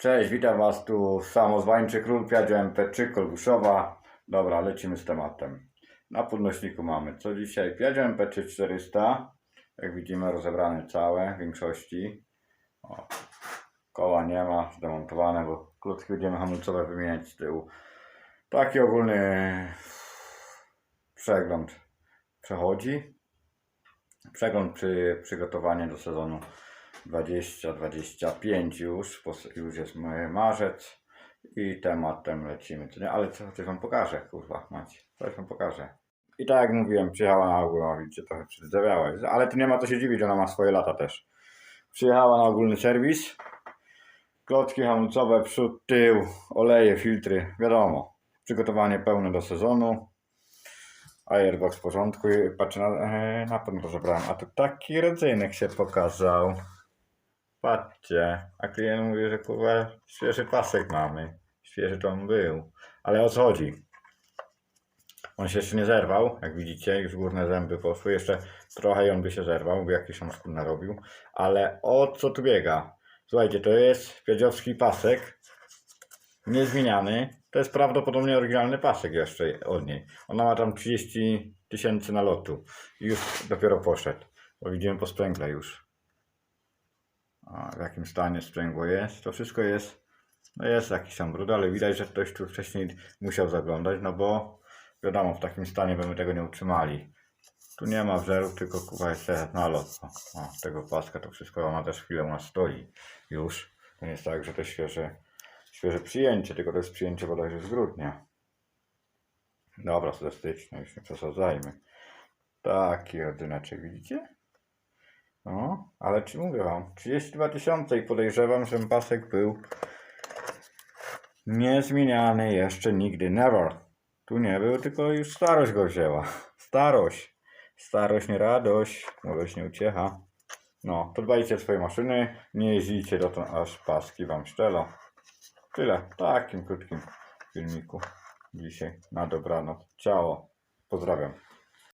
Cześć, witam Was tu samozwańczy król Piadzio MP3 Kolbuszowa. Dobra, lecimy z tematem. Na podnośniku mamy co dzisiaj? Piadzio MP3 400. Jak widzimy rozebrane całe w większości. O, koła nie ma, zdemontowane, bo klocki będziemy hamulcowe wymieniać z tyłu. Taki ogólny przegląd przechodzi. Przegląd przy przygotowaniu do sezonu 20-25 już, już jest ma- marzec i tematem lecimy? Ale co, coś wam pokażę, kurwa, macie, coś wam pokażę. I tak jak mówiłem, przyjechała na ogólną, widzicie, trochę przyzdrowiała, ale tu nie ma co się dziwić, ona ma swoje lata też. Przyjechała na ogólny serwis, klocki hamulcowe, przód, tył, oleje, filtry, wiadomo, przygotowanie pełne do sezonu. Airbox w porządku patrzę na, e, na pewno rozebrałem. A tu taki rodzynek się pokazał. Patrzcie, a klient mówi, że kurwa świeży pasek mamy. Świeży to on był. Ale o co chodzi? On się jeszcze nie zerwał, jak widzicie, już górne zęby poszły. Jeszcze trochę i on by się zerwał, by jakiś on skór narobił. Ale o co tu biega? Słuchajcie, to jest piadziowski pasek. Niezmieniany. To jest prawdopodobnie oryginalny pasek jeszcze od niej. Ona ma tam 30 tysięcy nalotu. Już dopiero poszedł. Bo widzimy po sprzęgle już. W jakim stanie sprzęgło jest. To wszystko jest. No jest jakiś tam brud, ale widać, że ktoś tu wcześniej musiał zaglądać, no bo wiadomo, w takim stanie byśmy tego nie utrzymali. Tu nie ma wzorów, tylko kupa jest nalot. O, tego paska to wszystko ona też chwilę u stoi już. To nie jest tak, że to świeże, świeże przyjęcie, tylko to jest przyjęcie bodajże z grudnia. Dobra, ze stycznia, już nie przesadzajmy. Taki ordyneczek, widzicie? No, ale czy mówię wam, 32 tysiące i podejrzewam, że pasek był niezmieniany jeszcze nigdy, never. Tu nie był, tylko już starość go wzięła. Starość. Starość nie radość, młodość nie uciecha. No, to dbajcie swoje maszyny, nie jeździcie dotąd aż paski wam szczelą. Tyle, w takim krótkim filmiku dzisiaj. Na dobranoc. Ciao. Pozdrawiam.